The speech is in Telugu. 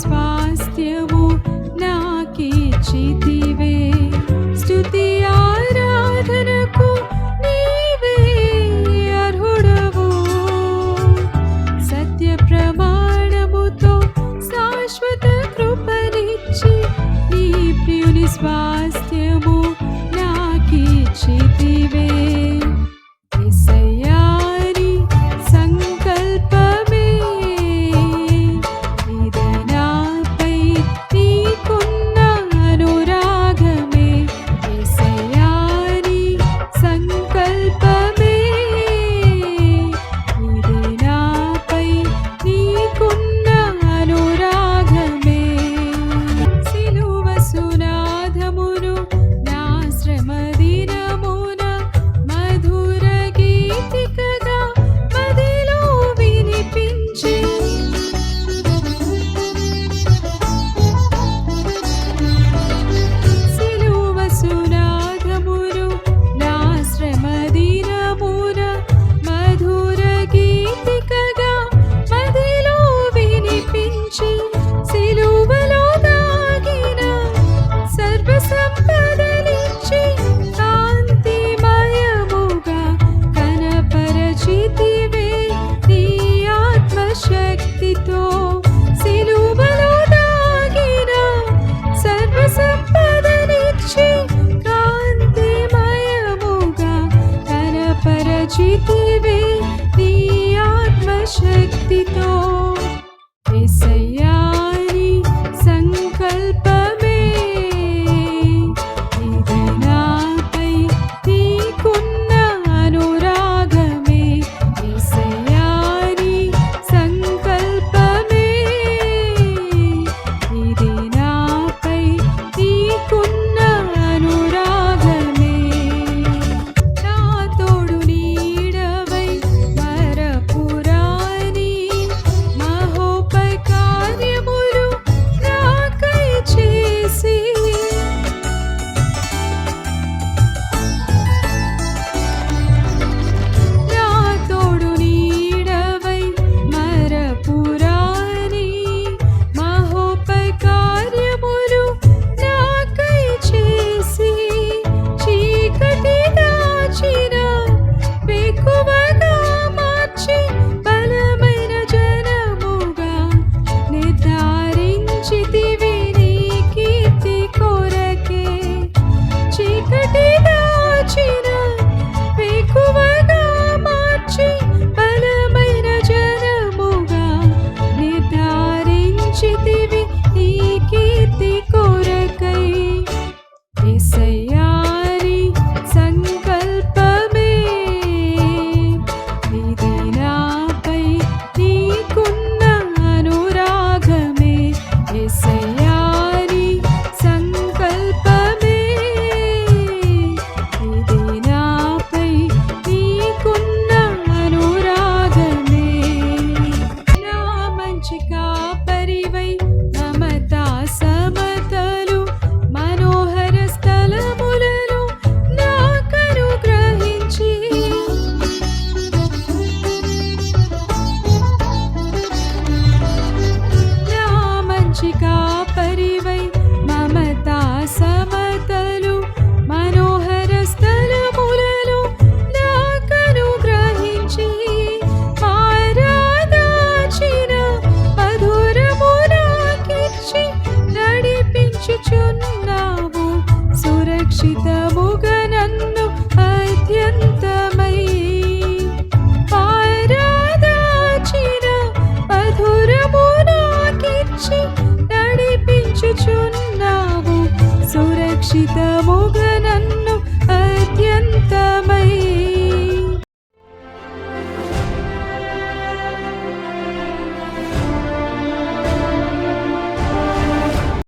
స్వాస్థ్యము నాకిచ్చితివే. స్తుతి ఆరాధనకు నీవే అర్హుడవు. సత్య ప్రమాణముతో శాశ్వత కృపనిచ్చి నీ ప్రియుని స్వాస్థ్యము నాకిచ్చితివే. చేతివే నీ ఆత్మశక్తితో. रक्षिका परिवै ममता समतलु मनोहरस्थलमुलु नाकनुग्रहिषि मारादाचिन मधुरमुराकिर्षि नडिपिंचुचुन्नावु सुरक्षितमु